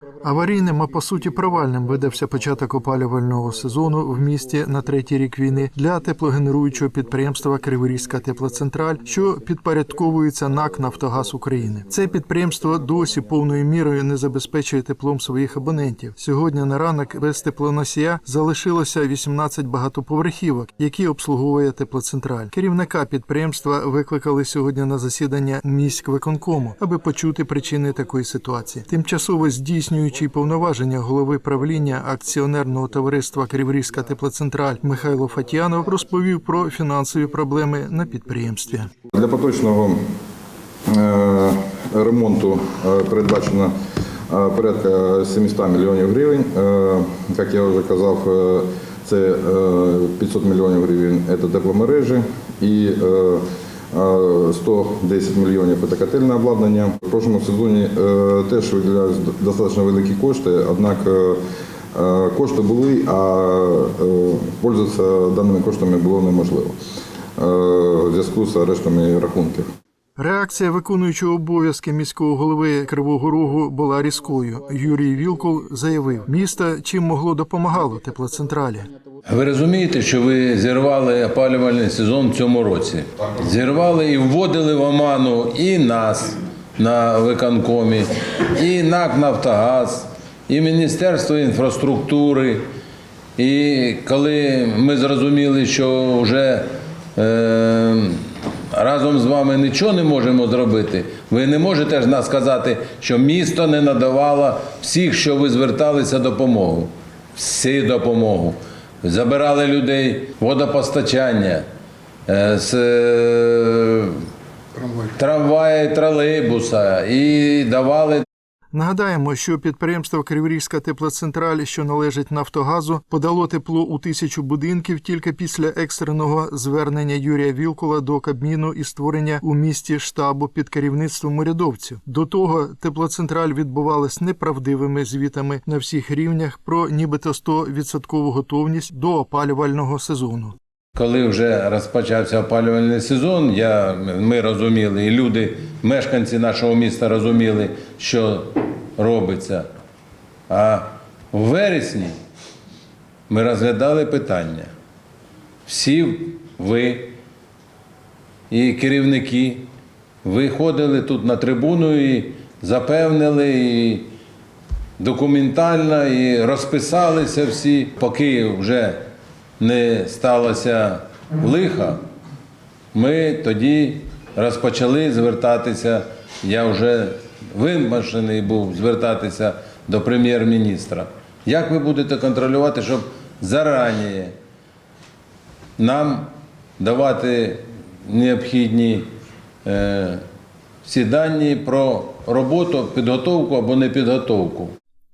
Pero Аварійним, а по суті провальним видався початок опалювального сезону в місті на третій рік війни для теплогенеруючого підприємства Криворізька теплоцентраль, що підпорядковується НАК Нафтогаз України. Це підприємство досі повною мірою не забезпечує теплом своїх абонентів. Сьогодні на ранок без теплоносія залишилося 18 багатоповерхівок, які обслуговує теплоцентраль. Керівника підприємства викликали сьогодні на засідання міськвиконкому, аби почути причини такої ситуації. Тимчасово здійснюючий повноваження голови правління акціонерного товариства Криворізька теплоцентраль Михайло Фатянов розповів про фінансові проблеми на підприємстві. Для поточного е, ремонту е, передбачено е, порядка 700 мільйонів гривень. Як я вже казав, це е, 500 мільйонів гривень – це тепломережі і 110 мільйонів – це котельне обладнання. В прошлому сезоні е, теж виділялись достатньо великі кошти, однак е, е, кошти були, а пользуватися даними коштами було неможливо в зв'язку з арештами рахунків. Реакція виконуючого обов'язки міського голови Кривого Рогу була різкою. Юрій Вілкул заявив, місто чим могло допомагало теплоцентралі. Ви розумієте, що ви зірвали опалювальний сезон в цьому році? Зірвали і вводили в оману і нас на виконкомі, і НАК Нафтогаз, і Міністерство інфраструктури. І коли ми зрозуміли, що вже е, разом з вами нічого не можемо зробити, ви не можете ж нас сказати, що місто не надавало всіх, що ви зверталися допомогу. Всі допомогу. Забирали людей водопостачання, е, з трамваї, тролейбуса і давали Нагадаємо, що підприємство Криворізька теплоцентраль, що належить Нафтогазу, подало тепло у тисячу будинків тільки після екстреного звернення Юрія Вілкула до Кабміну і створення у місті штабу під керівництвом урядовців. До того теплоцентраль відбувалась неправдивими звітами на всіх рівнях про нібито 100% готовність до опалювального сезону. Коли вже розпочався опалювальний сезон, я, ми розуміли, і люди, мешканці нашого міста розуміли, що робиться. А в вересні ми розглядали питання. Всі ви і керівники виходили тут на трибуну і запевнили, і документально, і розписалися всі, поки вже не сталося лиха, ми тоді розпочали звертатися. Я вже вимушений був звертатися до прем'єр-міністра. Як ви будете контролювати, щоб зарані нам давати необхідні е, всі дані про роботу, підготовку або непідготовку?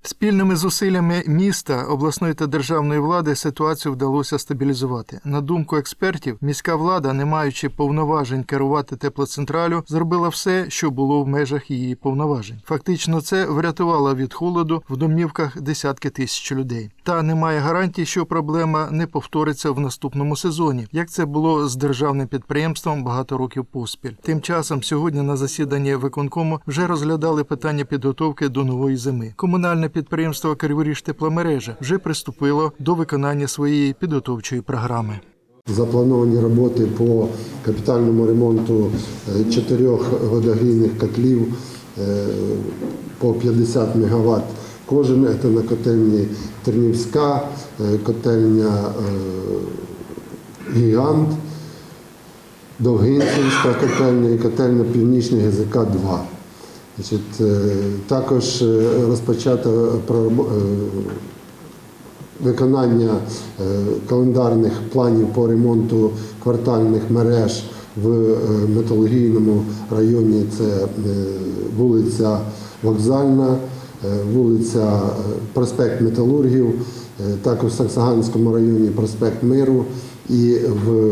Спільними зусиллями міста, обласної та державної влади ситуацію вдалося стабілізувати. На думку експертів, міська влада, не маючи повноважень керувати теплоцентралю, зробила все, що було в межах її повноважень. Фактично, це врятувало від холоду в домівках десятки тисяч людей. Та немає гарантій, що проблема не повториться в наступному сезоні, як це було з державним підприємством багато років поспіль. Тим часом сьогодні на засіданні виконкому вже розглядали питання підготовки до нової зими. Комунальне підприємство Криворіж тепломережа вже приступило до виконання своєї підготовчої програми. Заплановані роботи по капітальному ремонту е, чотирьох водогрійних котлів е, по 50 МВт. Кожен це на котельні Тернівська, е, котельня Гігант, Довгинцівська котельня і котельня Північний ГЗК 2. Значить, е, також е, розпочато е, виконання календарних планів по ремонту квартальних мереж в металургійному районі. Це вулиця Вокзальна, вулиця проспект Металургів, також в Саксаганському районі проспект Миру і в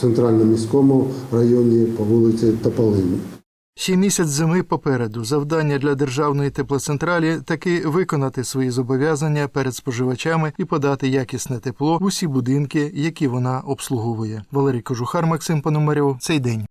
центральному міському районі по вулиці Тополині. Ще місяць зими попереду. Завдання для державної теплоцентралі таки виконати свої зобов'язання перед споживачами і подати якісне тепло в усі будинки, які вона обслуговує. Валерій Кожухар, Максим Пономарьов. Цей день.